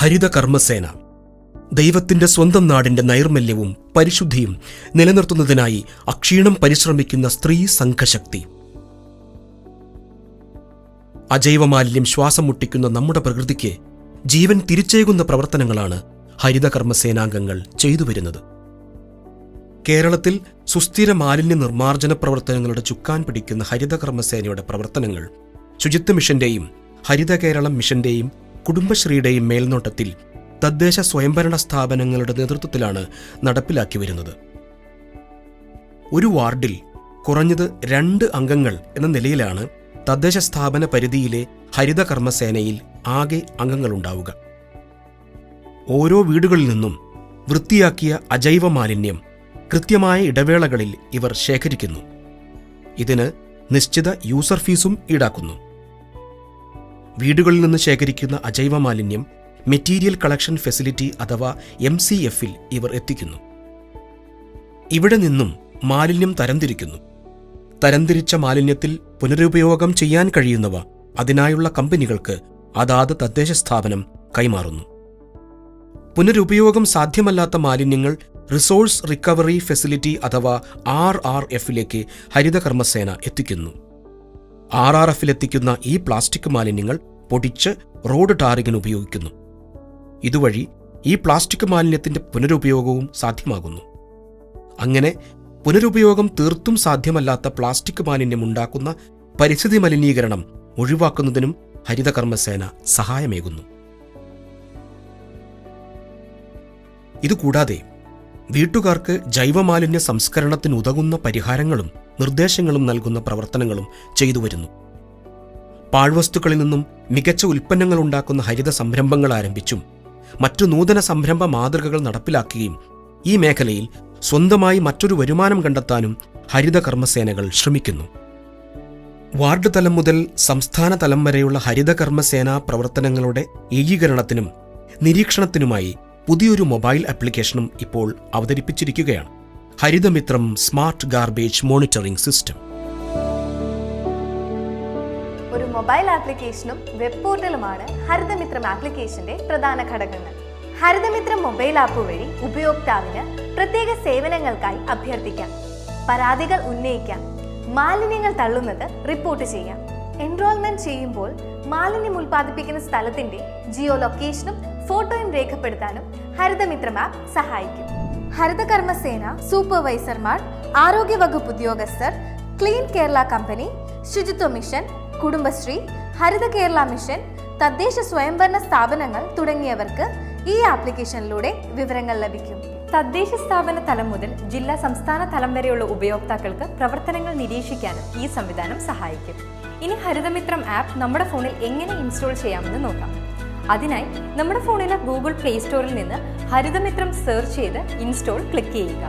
ഹരിത കർമ്മസേന ദൈവത്തിന്റെ സ്വന്തം നാടിന്റെ നൈർമല്യവും പരിശുദ്ധിയും നിലനിർത്തുന്നതിനായി അക്ഷീണം പരിശ്രമിക്കുന്ന സ്ത്രീ സംഘശക്തി. അജൈവമാലിന്യം ശ്വാസം മുട്ടിക്കുന്ന നമ്മുടെ പ്രകൃതിക്ക് ജീവൻ തിരിച്ചേകുന്ന പ്രവർത്തനങ്ങളാണ് ഹരിത കർമ്മസേനാംഗങ്ങൾ ചെയ്തു വരുന്നത്. കേരളത്തിൽ സുസ്ഥിര മാലിന്യ നിർമ്മാർജന പ്രവർത്തനങ്ങളുടെ ചുക്കാൻ പിടിക്കുന്ന ഹരിതകർമ്മസേനയുടെ പ്രവർത്തനങ്ങൾ ശുചിത്വ മിഷന്റെയും ഹരിത കേരളം മിഷന്റെയും കുടുംബശ്രീയുടെയും മേൽനോട്ടത്തിൽ തദ്ദേശ സ്വയംഭരണ സ്ഥാപനങ്ങളുടെ നേതൃത്വത്തിലാണ് നടപ്പിലാക്കി വരുന്നത് ഒരു വാർഡിൽ കുറഞ്ഞത് രണ്ട് അംഗങ്ങൾ എന്ന നിലയിലാണ് തദ്ദേശ സ്ഥാപന പരിധിയിലെ ഹരിത കർമ്മസേനയിൽ ആകെ അംഗങ്ങളുണ്ടാവുക. ഓരോ വീടുകളിൽ നിന്നും വൃത്തിയാക്കിയ അജൈവ മാലിന്യം കൃത്യമായ ഇടവേളകളിൽ ഇവർ ശേഖരിക്കുന്നു. ഇതിന് നിശ്ചിത യൂസർ ഫീസും ഈടാക്കുന്നു. വീടുകളിൽ നിന്ന് ശേഖരിക്കുന്ന അജൈവ മാലിന്യം മെറ്റീരിയൽ കളക്ഷൻ ഫെസിലിറ്റി അഥവാ എം സി എഫിൽ ഇവർ എത്തിക്കുന്നു. ഇവിടെ നിന്നും മാലിന്യം തരംതിരിക്കുന്നു. തരംതിരിച്ച മാലിന്യത്തിൽ പുനരുപയോഗം ചെയ്യാൻ കഴിയുന്നവ അതിനായുള്ള കമ്പനികൾക്ക് അതാത് തദ്ദേശ സ്ഥാപനം കൈമാറുന്നു. പുനരുപയോഗം സാധ്യമല്ലാത്ത മാലിന്യങ്ങൾ റിസോഴ്സ് റിക്കവറി ഫെസിലിറ്റി അഥവാ ആർ ആർ എഫിലേക്ക് ഹരിതകർമ്മസേന എത്തിക്കുന്നു. ആർ ആർ എഫിലെത്തിക്കുന്ന ഈ പ്ലാസ്റ്റിക് മാലിന്യങ്ങൾ പൊടിച്ച് റോഡ് ടാറിങ്ങിന് ഉപയോഗിക്കുന്നു. ഇതുവഴി ഈ പ്ലാസ്റ്റിക് മാലിന്യത്തിന്റെ പുനരുപയോഗവും സാധ്യമാകുന്നു. അങ്ങനെ പുനരുപയോഗം തീർത്തും സാധ്യമല്ലാത്ത പ്ലാസ്റ്റിക് മാലിന്യം ഉണ്ടാക്കുന്ന പരിസ്ഥിതി മലിനീകരണം ഒഴിവാക്കുന്നതിനും ഹരിതകർമ്മസേന സഹായമേകുന്നു. ഇതുകൂടാതെ വീട്ടുകാർക്ക് ജൈവമാലിന്യ സംസ്കരണത്തിനുതകുന്ന പരിഹാരങ്ങളും നിർദ്ദേശങ്ങളും നൽകുന്ന പ്രവർത്തനങ്ങളും ചെയ്തു വരുന്നു. പാഴ്വസ്തുക്കളിൽ നിന്നും മികച്ച ഉൽപ്പന്നങ്ങൾ ഉണ്ടാക്കുന്ന ഹരിത സംരംഭങ്ങൾ ആരംഭിച്ചും മറ്റു നൂതന സംരംഭ മാതൃകകൾ നടപ്പിലാക്കുകയും ഈ മേഖലയിൽ സ്വന്തമായി മറ്റൊരു വരുമാനം കണ്ടെത്താനും ഹരിത കർമ്മസേനകൾ ശ്രമിക്കുന്നു. വാർഡ് തലം മുതൽ സംസ്ഥാന തലം വരെയുള്ള ഹരിത കർമ്മസേനാ പ്രവർത്തനങ്ങളുടെ ഏകീകരണത്തിനും നിരീക്ഷണത്തിനുമായി പുതിയൊരു മൊബൈൽ ആപ്ലിക്കേഷനും ഇപ്പോൾ അവതരിപ്പിച്ചിരിക്കുകയാണ്. Harithamithram smart garbage monitoring system. ഒരു മൊബൈൽ ആപ്ലിക്കേഷനും വെബ് പോർട്ടലുമാണ് ഹരിതമിത്രം ആപ്ലിക്കേഷന്റെ പ്രധാന ഘടകങ്ങൾ. ഹരിതമിത്രം മൊബൈൽ ആപ്പ് വഴി ഉപയോക്താവിന് പ്രത്യേക സേവനങ്ങൾക്കായി അഭ്യർത്ഥിക്കാം. പരാതികൾ ഉന്നയിക്കാം. മാലിന്യങ്ങൾ തള്ളുന്നത് റിപ്പോർട്ട് ചെയ്യാം. എൻറോൾമെന്റ് ചെയ്യുമ്പോൾ മാലിന്യം ഉൽപ്പാദിപ്പിക്കുന്ന സ്ഥലത്തിന്റെ ജിയോ ലൊക്കേഷനും ഫോട്ടോയും രേഖപ്പെടുത്താനും ഹരിതമിത്രം ആപ്പ് സഹായിക്കും. ഹരിതകർമ്മസേന സൂപ്പർവൈസർമാർ ആരോഗ്യവകുപ്പ് ഉദ്യോഗസ്ഥർ clean Kerala company Suchitwa mission Kudumbashree Haritha Kerala mission തദ്ദേശ സ്വയംഭരണ സ്ഥാപനങ്ങൾ തുടങ്ങിയവർക്ക് ഈ ആപ്ലിക്കേഷനിലൂടെ വിവരങ്ങൾ ലഭിക്കും. തദ്ദേശ സ്ഥാപന തലം മുതൽ ജില്ലാ സംസ്ഥാന തലം വരെയുള്ള ഉപയോക്താക്കൾക്ക് പ്രവർത്തനങ്ങൾ നിരീക്ഷിക്കാനും ഈ സംവിധാനം സഹായിക്കും. ഇനി ഹരിതമിത്രം ആപ്പ് നമ്മുടെ ഫോണിൽ എങ്ങനെ ഇൻസ്റ്റാൾ ചെയ്യാമെന്ന് നോക്കാം. അതിനായി നമ്മുടെ ഫോണിലെ ഗൂഗിൾ പ്ലേ സ്റ്റോറിൽ നിന്ന് ഹരിതമിത്രം സെർച്ച് ചെയ്ത് ഇൻസ്റ്റോൾ ക്ലിക്ക് ചെയ്യുക.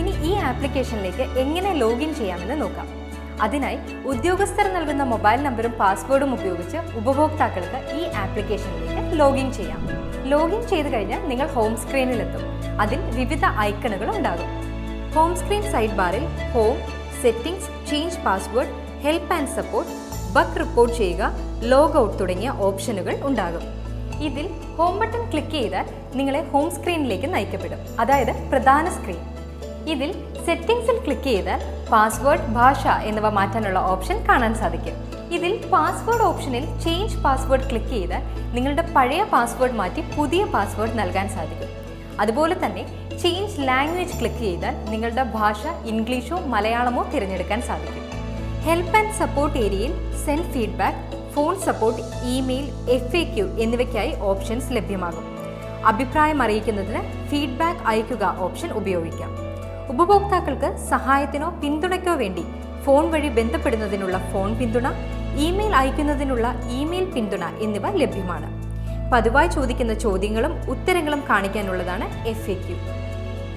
ഇനി ഈ ആപ്ലിക്കേഷനിലേക്ക് എങ്ങനെ ലോഗിൻ ചെയ്യാമെന്ന് നോക്കാം. അതിനായി ഉദ്യോഗസ്ഥർ നൽകുന്ന മൊബൈൽ നമ്പറും പാസ്വേഡും ഉപയോഗിച്ച് ഉപഭോക്താക്കൾക്ക് ഈ ആപ്ലിക്കേഷനിലേക്ക് ലോഗിൻ ചെയ്യാം. ലോഗിൻ ചെയ്ത് കഴിഞ്ഞാൽ നിങ്ങൾ ഹോം സ്ക്രീനിലെത്തും അതിൽ വിവിധ ഐക്കണുകൾ ഉണ്ടാകും. ഹോം സ്ക്രീൻ സൈഡ് ബാറിൽ home settings change password help and support bug report ചെയ്യുക ലോഗ് ഔട്ട് തുടങ്ങിയ ഓപ്ഷനുകൾ ഉണ്ടാകും. ഇതിൽ ഹോം ബട്ടൺ ക്ലിക്ക് ചെയ്താൽ നിങ്ങളെ ഹോം സ്ക്രീനിലേക്ക് നയിക്കപ്പെടും. അതായത് പ്രധാന സ്ക്രീൻ ഇതിൽ സെറ്റിംഗ്സിൽ ക്ലിക്ക് ചെയ്താൽ പാസ്വേഡ് ഭാഷ എന്നിവ മാറ്റാനുള്ള ഓപ്ഷൻ കാണാൻ സാധിക്കും. ഇതിൽ പാസ്വേഡ് ഓപ്ഷനിൽ ചേഞ്ച് പാസ്വേഡ് ക്ലിക്ക് ചെയ്താൽ നിങ്ങളുടെ പഴയ പാസ്വേഡ് മാറ്റി പുതിയ പാസ്വേഡ് നൽകാൻ സാധിക്കും. അതുപോലെ തന്നെ ചേഞ്ച് ലാംഗ്വേജ് ക്ലിക്ക് ചെയ്താൽ നിങ്ങളുടെ ഭാഷ ഇംഗ്ലീഷോ മലയാളമോ തിരഞ്ഞെടുക്കാൻ സാധിക്കും. ഹെൽപ്പ് ആൻഡ് സപ്പോർട്ട് ഏരിയയിൽ send feedback phone support email F A Q എന്നിവയ്ക്കായി ഓപ്ഷൻസ് ലഭ്യമാകും. അഭിപ്രായം അറിയിക്കുന്നതിന് ഫീഡ്ബാക്ക് അയക്കുക ഓപ്ഷൻ ഉപയോഗിക്കാം. ഉപഭോക്താക്കൾക്ക് സഹായത്തിനോ പിന്തുണയ്ക്കോ വേണ്ടി ഫോൺ വഴി ബന്ധപ്പെടുന്നതിനുള്ള ഫോൺ പിന്തുണ ഇമെയിൽ അയക്കുന്നതിനുള്ള ഇമെയിൽ പിന്തുണ എന്നിവ ലഭ്യമാണ്. പതിവായി ചോദിക്കുന്ന ചോദ്യങ്ങളും ഉത്തരങ്ങളും കാണിക്കാനുള്ളതാണ് എഫ് എ ക്യു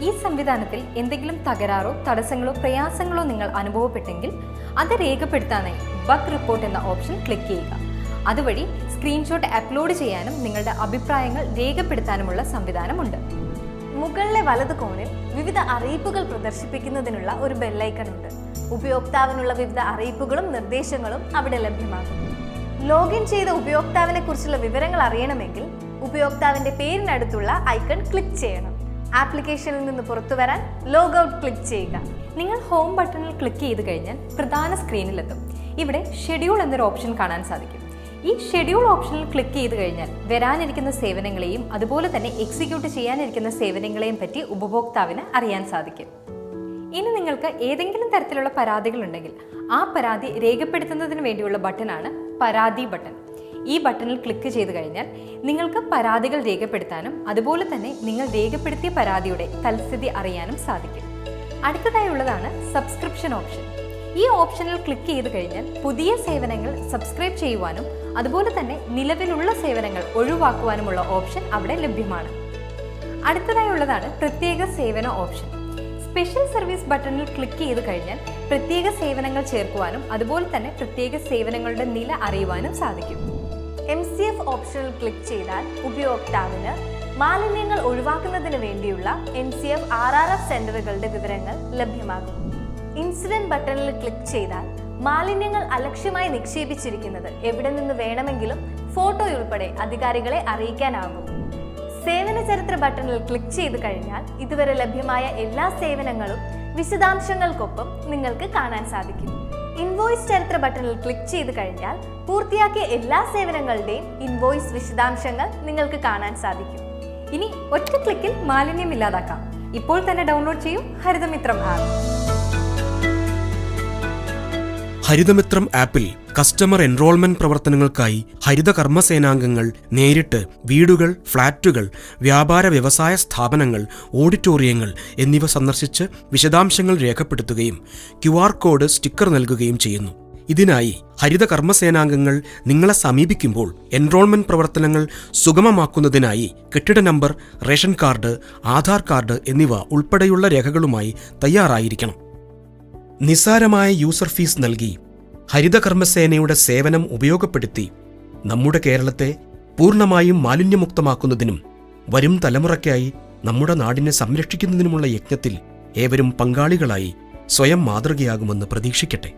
ഈ സംവിധാനത്തിൽ എന്തെങ്കിലും തകരാറോ തടസ്സങ്ങളോ പ്രയാസങ്ങളോ നിങ്ങൾ അനുഭവപ്പെട്ടെങ്കിൽ അത് രേഖപ്പെടുത്താനായി ബഗ് റിപ്പോർട്ട് എന്ന ഓപ്ഷൻ ക്ലിക്ക് ചെയ്യുക. അതുവഴി സ്ക്രീൻഷോട്ട് അപ്ലോഡ് ചെയ്യാനും നിങ്ങളുടെ അഭിപ്രായങ്ങൾ രേഖപ്പെടുത്താനുമുള്ള സംവിധാനമുണ്ട്. മുകളിലെ വലത് കോണിൽ വിവിധ അറിയിപ്പുകൾ പ്രദർശിപ്പിക്കുന്നതിനുള്ള ഒരു ബെല്ലൈക്കൺ ഉണ്ട്. ഉപയോക്താവിനുള്ള വിവിധ അറിയിപ്പുകളും നിർദ്ദേശങ്ങളും അവിടെ ലഭ്യമാകും. ലോഗിൻ ചെയ്ത ഉപയോക്താവിനെ കുറിച്ചുള്ള വിവരങ്ങൾ അറിയണമെങ്കിൽ ഉപയോക്താവിന്റെ പേരിനടുത്തുള്ള ഐക്കൺ ക്ലിക്ക് ചെയ്യണം. ആപ്ലിക്കേഷനിൽ നിന്ന് പുറത്തു വരാൻ ലോഗ് ഔട്ട് ക്ലിക്ക് ചെയ്യുക. നിങ്ങൾ ഹോം ബട്ടണിൽ ക്ലിക്ക് ചെയ്ത് കഴിഞ്ഞാൽ പ്രധാന സ്ക്രീനിലെത്തും ഇവിടെ ഷെഡ്യൂൾ എന്നൊരു ഓപ്ഷൻ കാണാൻ സാധിക്കും. ഈ ഷെഡ്യൂൾ ഓപ്ഷനിൽ ക്ലിക്ക് ചെയ്ത് കഴിഞ്ഞാൽ വരാനിരിക്കുന്ന സേവനങ്ങളെയും അതുപോലെ തന്നെ എക്സിക്യൂട്ട് ചെയ്യാനിരിക്കുന്ന സേവനങ്ങളെയും പറ്റി ഉപഭോക്താവിന് അറിയാൻ സാധിക്കും. ഇനി നിങ്ങൾക്ക് ഏതെങ്കിലും തരത്തിലുള്ള പരാതികളുണ്ടെങ്കിൽ ആ പരാതി രേഖപ്പെടുത്തുന്നതിന് വേണ്ടിയുള്ള ബട്ടണാണ് പരാതി ബട്ടൺ ഈ ബട്ടണിൽ ക്ലിക്ക് ചെയ്ത് കഴിഞ്ഞാൽ നിങ്ങൾക്ക് പരാതികൾ രേഖപ്പെടുത്താനും അതുപോലെ തന്നെ നിങ്ങൾ രേഖപ്പെടുത്തിയ പരാതിയുടെ തൽസ്ഥിതി അറിയാനും സാധിക്കും. അടുത്തതായുള്ളതാണ് സബ്സ്ക്രിപ്ഷൻ ഓപ്ഷൻ ഈ ഓപ്ഷനിൽ ക്ലിക്ക് ചെയ്ത് കഴിഞ്ഞാൽ പുതിയ സേവനങ്ങൾ സബ്സ്ക്രൈബ് ചെയ്യുവാനും അതുപോലെ തന്നെ നിലവിലുള്ള സേവനങ്ങൾ ഒഴിവാക്കുവാനുമുള്ള ഓപ്ഷൻ അവിടെ ലഭ്യമാണ്. അടുത്തതായി ഉള്ളതാണ് പ്രത്യേക സേവന ഓപ്ഷൻ സ്പെഷ്യൽ സർവീസ് ബട്ടണിൽ ക്ലിക്ക് ചെയ്ത് കഴിഞ്ഞാൽ പ്രത്യേക സേവനങ്ങൾ ചേർക്കുവാനും അതുപോലെ തന്നെ പ്രത്യേക സേവനങ്ങളുടെ നില അറിയുവാനും സാധിക്കും. എം സി എഫ് ഓപ്ഷനിൽ ക്ലിക്ക് ചെയ്താൽ ഉപയോക്താവിന് മാലിന്യങ്ങൾ ഒഴിവാക്കുന്നതിന് വേണ്ടിയുള്ള M C F R R F സെന്ററുകളുടെ വിവരങ്ങൾ ലഭ്യമാകും. ഇൻസിഡന്റ് ബട്ടണിൽ ക്ലിക്ക് ചെയ്താൽ മാലിന്യങ്ങൾ അലക്ഷ്യമായി നിക്ഷേപിച്ചിരിക്കുന്നത് എവിടെ നിന്ന് വേണമെങ്കിലും ഫോട്ടോയുൾപ്പെടെ അധികാരികളെ അറിയിക്കാനാകും. സേവന ചരിത്ര ബട്ടണിൽ ക്ലിക്ക് ചെയ്തു കഴിഞ്ഞാൽ ഇതുവരെ ലഭ്യമായ എല്ലാ സേവനങ്ങളും വിശദാംശങ്ങൾക്കൊപ്പം നിങ്ങൾക്ക് കാണാൻ സാധിക്കും. ഇൻവോയ്സ് ചരിത്ര ബട്ടണിൽ ക്ലിക്ക് ചെയ്തു കഴിഞ്ഞാൽ പൂർത്തിയാക്കിയ എല്ലാ സേവനങ്ങളുടെയും ഇൻവോയ്സ് വിശദാംശങ്ങൾ നിങ്ങൾക്ക് കാണാൻ സാധിക്കും. ഇനി ഒറ്റ ക്ലിക്കിൽ മാലിന്യം ഇല്ലാതാക്കാം. ഇപ്പോൾ തന്നെ ഡൗൺലോഡ് ചെയ്യൂ ഹരിതമിത്രം ആപ്പ്. ഹരിതമിത്രം ആപ്പിൽ കസ്റ്റമർ എൻറോൾമെന്റ് പ്രവർത്തനങ്ങൾക്കായി ഹരിത കർമ്മസേനാംഗങ്ങൾ നേരിട്ട് വീടുകൾ ഫ്ളാറ്റുകൾ വ്യാപാര വ്യവസായ സ്ഥാപനങ്ങൾ ഓഡിറ്റോറിയങ്ങൾ എന്നിവ സന്ദർശിച്ച് വിശദാംശങ്ങൾ രേഖപ്പെടുത്തുകയും ക്യു കോഡ് സ്റ്റിക്കർ നൽകുകയും ചെയ്യുന്നു. ഇതിനായി ഹരിത കർമ്മസേനാംഗങ്ങൾ നിങ്ങളെ സമീപിക്കുമ്പോൾ എൻറോൾമെന്റ് പ്രവർത്തനങ്ങൾ സുഗമമാക്കുന്നതിനായി കെട്ടിട number ration card Aadhaar card എന്നിവ ഉൾപ്പെടെയുള്ള രേഖകളുമായി തയ്യാറായിരിക്കണം. നിസാരമായ യൂസർ ഫീസ് നൽകി ഹരിതകർമ്മസേനയുടെ സേവനം ഉപയോഗപ്പെടുത്തി നമ്മുടെ കേരളത്തെ പൂർണമായും മാലിന്യമുക്തമാക്കുന്നതിനും വരും തലമുറയ്ക്കായി നമ്മുടെ നാടിനെ സംരക്ഷിക്കുന്നതിനുമുള്ള യജ്ഞത്തിൽ ഏവരും പങ്കാളികളായി സ്വയം മാതൃകയാകുമെന്ന് പ്രതീക്ഷിക്കട്ടെ.